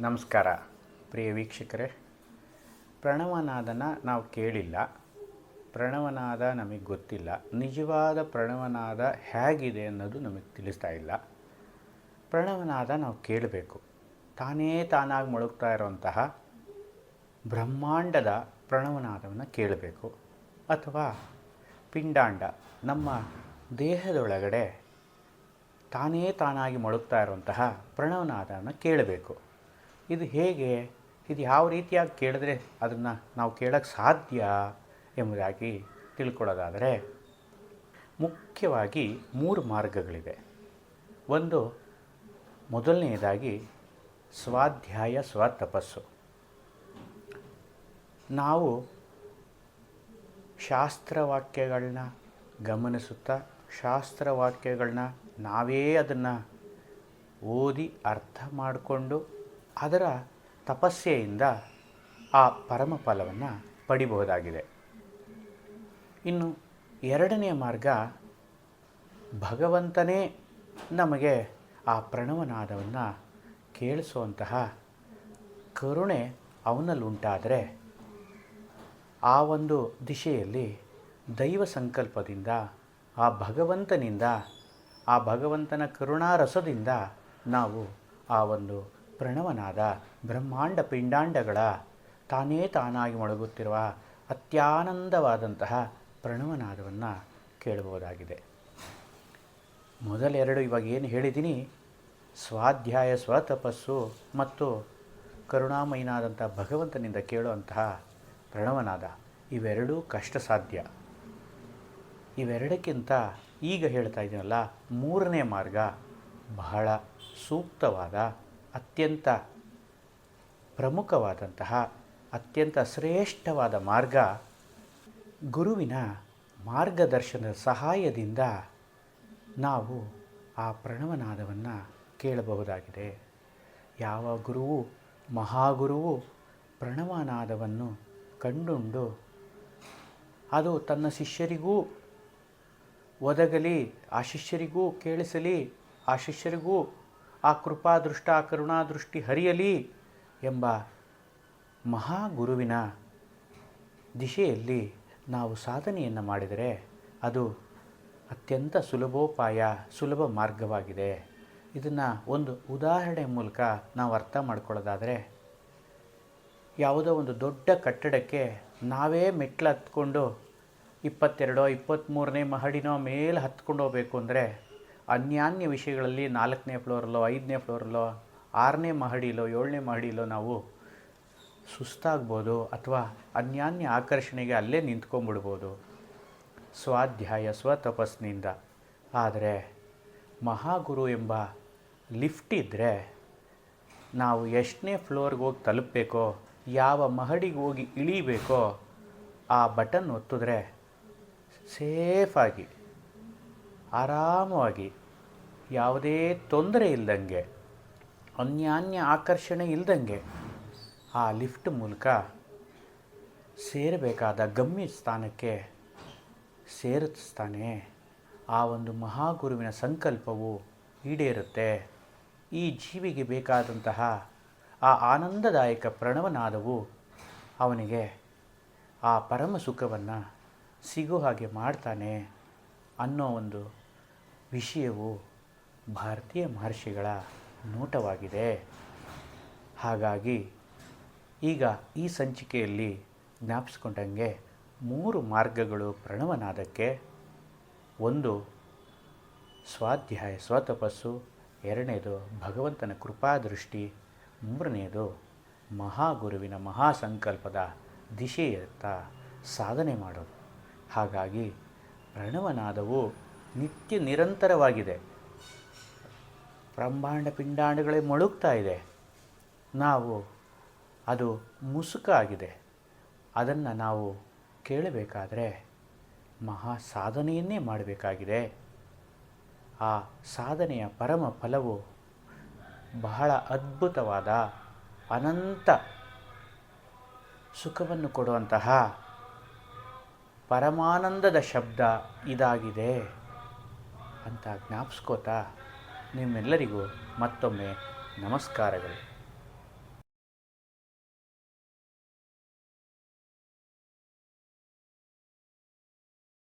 ನಮಸ್ಕಾರ. ಪ್ರಿಯ ವೀಕ್ಷಕರೇ, ಪ್ರಣವನಾದನ ನಾವು ಕೇಳಿಲ್ಲ. ಪ್ರಣವನಾದ ನಮಗೆ ಗೊತ್ತಿಲ್ಲ. ನಿಜವಾದ ಪ್ರಣವನಾದ ಹೇಗಿದೆ ಅನ್ನೋದು ನಮಗೆ ತಿಳಿಸ್ತಾ ಇಲ್ಲ. ಪ್ರಣವನಾದ ನಾವು ಕೇಳಬೇಕು. ತಾನೇ ತಾನಾಗಿ ಮುಳುಗ್ತಾ ಇರೋಂತಹ ಬ್ರಹ್ಮಾಂಡದ ಪ್ರಣವನಾದವನ್ನು ಕೇಳಬೇಕು. ಅಥವಾ ಪಿಂಡಾಂಡ, ನಮ್ಮ ದೇಹದೊಳಗಡೆ ತಾನೇ ತಾನಾಗಿ ಮೊಳಗ್ತಾ ಇರುವಂತಹ ಪ್ರಣವನಾದವನ್ನು ಕೇಳಬೇಕು. ಇದು ಹೇಗೆ, ಇದು ಯಾವ ರೀತಿಯಾಗಿ ಕೇಳಿದ್ರೆ ಅದನ್ನು ನಾವು ಕೇಳೋಕ್ಕೆ ಸಾಧ್ಯ ಎಂಬುದಾಗಿ ತಿಳ್ಕೊಳ್ಳೋದಾದರೆ, ಮುಖ್ಯವಾಗಿ ಮೂರು ಮಾರ್ಗಗಳಿವೆ. ಒಂದು, ಮೊದಲನೆಯದಾಗಿ ಸ್ವಾಧ್ಯಾಯ, ಸ್ವತಪಸ್ಸು. ನಾವು ಶಾಸ್ತ್ರವಾಕ್ಯಗಳನ್ನ ಗಮನಿಸುತ್ತಾ ಶಾಸ್ತ್ರವಾಕ್ಯಗಳನ್ನ ನಾವೇ ಅದನ್ನು ಓದಿ ಅರ್ಥ ಮಾಡಿಕೊಂಡು ಅದರ ತಪಸ್ಸೆಯಿಂದ ಆ ಪರಮ ಫಲವನ್ನು ಪಡಿಬಹುದಾಗಿದೆ. ಇನ್ನು ಎರಡನೆಯ ಮಾರ್ಗ ಭಗವಂತನೇ ನಮಗೆ ಆ ಪ್ರಣವನಾದವನ್ನು ಕೇಳಿಸುವಂತಹ ಕರುಣೆ ಅವನಲ್ಲಿ ಉಂಟಾದರೆ ಆ ಒಂದು ದಿಶೆಯಲ್ಲಿ ದೈವ ಸಂಕಲ್ಪದಿಂದ, ಆ ಭಗವಂತನಿಂದ, ಆ ಭಗವಂತನ ಕರುಣಾರಸದಿಂದ ನಾವು ಆ ಒಂದು ಪ್ರಣವನಾದ ಬ್ರಹ್ಮಾಂಡ ಪಿಂಡಾಂಡಗಳ ತಾನೇ ತಾನಾಗಿ ಮೊಳಗುತ್ತಿರುವ ಅತ್ಯಾನಂದವಾದಂತಹ ಪ್ರಣವನಾದವನ್ನು ಕೇಳಬಹುದಾಗಿದೆ. ಮೊದಲೆರಡು ಇವಾಗ ಏನು ಹೇಳಿದ್ದೀನಿ? ಸ್ವಾಧ್ಯಾಯ, ಸ್ವತಪಸ್ಸು ಮತ್ತು ಕರುಣಾಮಯನಾದಂಥ ಭಗವಂತನಿಂದ ಕೇಳುವಂತಹ ಪ್ರಣವನಾದ ಇವೆರಡೂ ಕಷ್ಟ ಸಾಧ್ಯ ಇವೆರಡಕ್ಕಿಂತ ಈಗ ಹೇಳ್ತಾ ಇದ್ದೀನಲ್ಲ, ಮೂರನೇ ಮಾರ್ಗ ಬಹಳ ಸೂಕ್ತವಾದ ಅತ್ಯಂತ ಪ್ರಮುಖವಾದಂತಹ, ಅತ್ಯಂತ ಶ್ರೇಷ್ಠವಾದ ಮಾರ್ಗ ಗುರುವಿನ ಮಾರ್ಗದರ್ಶನದ ಸಹಾಯದಿಂದ ನಾವು ಆ ಪ್ರಣವನಾದವನ್ನು ಕೇಳಬಹುದಾಗಿದೆ. ಯಾವ ಗುರುವು, ಮಹಾಗುರುವು ಪ್ರಣವನಾದವನ್ನು ಕಂಡುಂಡು ಅದು ತನ್ನ ಶಿಷ್ಯರಿಗೂ ಒದಗಲಿ, ಆ ಶಿಷ್ಯರಿಗೂ ಕೇಳಿಸಲಿ, ಆ ಶಿಷ್ಯರಿಗೂ ಆ ಕೃಪಾದೃಷ್ಟ ಆ ಕರುಣಾದೃಷ್ಟಿ ಹರಿಯಲಿ ಎಂಬ ಮಹಾಗುರುವಿನ ದಿಶೆಯಲ್ಲಿ ನಾವು ಸಾಧನೆಯನ್ನು ಮಾಡಿದರೆ ಅದು ಅತ್ಯಂತ ಸುಲಭೋಪಾಯ, ಸುಲಭ ಮಾರ್ಗವಾಗಿದೆ. ಇದನ್ನು ಒಂದು ಉದಾಹರಣೆ ಮೂಲಕ ನಾವು ಅರ್ಥ ಮಾಡ್ಕೊಳ್ಳೋದಾದರೆ, ಯಾವುದೋ ಒಂದು ದೊಡ್ಡ ಕಟ್ಟಡಕ್ಕೆ ನಾವೇ ಮೆಟ್ಲು ಹತ್ಕೊಂಡು ಇಪ್ಪತ್ತೆರಡೋ ಇಪ್ಪತ್ತ್ಮೂರನೇ ಮಹಡಿನೋ ಮೇಲೆ ಹತ್ಕೊಂಡು ಹೋಗಬೇಕು ಅಂದರೆ ಅನ್ಯಾನ್ಯ ವಿಷಯಗಳಲ್ಲಿ ನಾಲ್ಕನೇ ಫ್ಲೋರಲ್ಲೋ, ಐದನೇ ಫ್ಲೋರಲ್ಲೋ, ಆರನೇ ಮಹಡಿಲೋ, ಏಳನೇ ಮಹಡಿಲೋ ನಾವು ಸುಸ್ತಾಗ್ಬೋದು ಅಥವಾ ಅನ್ಯಾನ್ಯ ಆಕರ್ಷಣೆಗೆ ಅಲ್ಲೇ ನಿಂತ್ಕೊಂಡ್ಬಿಡ್ಬೋದು. ಸ್ವಾಧ್ಯಾಯ ಸ್ವತಪಸ್ನಿಂದ ಆದರೆ ಮಹಾಗುರು ಎಂಬ ಲಿಫ್ಟ್ ಇದ್ದರೆ ನಾವು ಎಷ್ಟನೇ ಫ್ಲೋರ್ಗೆ ಹೋಗಿ ತಲುಪಬೇಕೋ, ಯಾವ ಮಹಡಿಗೆ ಹೋಗಿ ಇಳಿಬೇಕೋ, ಆ ಬಟನ್ ಒತ್ತಿದ್ರೆ ಸೇಫಾಗಿ ಆರಾಮವಾಗಿ, ಯಾವುದೇ ತೊಂದರೆ ಇಲ್ಲದಂಗೆ ಅನ್ಯಾನ್ಯ ಆಕರ್ಷಣೆ ಇಲ್ದಂಗೆ ಆ ಲಿಫ್ಟ್ ಮೂಲಕ ಸೇರಬೇಕಾದ ಗಮ್ಯ ಸ್ಥಾನಕ್ಕೆ ಸೇರಿಸ್ತಾನೆ ಆ ಒಂದು ಮಹಾಗುರುವಿನ ಸಂಕಲ್ಪವು ಈಡೇರುತ್ತೆ. ಈ ಜೀವಿಗೆ ಬೇಕಾದಂತಹ ಆ ಆನಂದದಾಯಕ ಪ್ರಣವನಾದವು ಅವನಿಗೆ ಆ ಪರಮ ಸುಖವನ್ನು ಸಿಗೋ ಹಾಗೆ ಮಾಡ್ತಾನೆ ಅನ್ನೋ ಒಂದು ವಿಷಯವು ಭಾರತೀಯ ಮಹರ್ಷಿಗಳ ನೋಟವಾಗಿದೆ. ಹಾಗಾಗಿ ಈಗ ಈ ಸಂಚಿಕೆಯಲ್ಲಿ ಜ್ಞಾಪಿಸ್ಕೊಂಡಂಗೆ ಮೂರು ಮಾರ್ಗಗಳು ಪ್ರಣವನಾದಕ್ಕೆ. ಒಂದು, ಸ್ವಾಧ್ಯಾಯ, ಸ್ವತಪಸ್ಸು. ಎರಡನೇದು, ಭಗವಂತನ ಕೃಪಾದೃಷ್ಟಿ. ಮೂರನೆಯದು ಮಹಾಗುರುವಿನ ಮಹಾಸಂಕಲ್ಪದ ದಿಶೆಯತ್ತ ಸಾಧನೆ ಮಾಡೋದು. ಹಾಗಾಗಿ ಪ್ರಣವನಾದವು ನಿತ್ಯ ನಿರಂತರವಾಗಿದೆ. ಬ್ರಹ್ಮಾಂಡ ಪಿಂಡಾಂಡಗಳೇ ಮೊಳುಗ್ತಾ ಇದೆ. ನಾವು ಅದು ಮುಸುಕಾಗಿದೆ ಅದನ್ನು ನಾವು ಕೇಳಬೇಕಾದರೆ ಮಹಾ ಸಾಧನೆಯನ್ನೇ ಮಾಡಬೇಕಾಗಿದೆ. ಆ ಸಾಧನೆಯ ಪರಮ ಫಲವು ಬಹಳ ಅದ್ಭುತವಾದ, ಅನಂತ ಸುಖವನ್ನು ಕೊಡುವಂತಹ ಪರಮಾನಂದದ ಶಬ್ದ ಇದಾಗಿದೆ. ಅಂತ ಜ್ಞಾಪಿಸ್ಕೋತಾ ನಿಮ್ಮೆಲ್ಲರಿಗೂ ಮತ್ತೊಮ್ಮೆ ನಮಸ್ಕಾರಗಳು.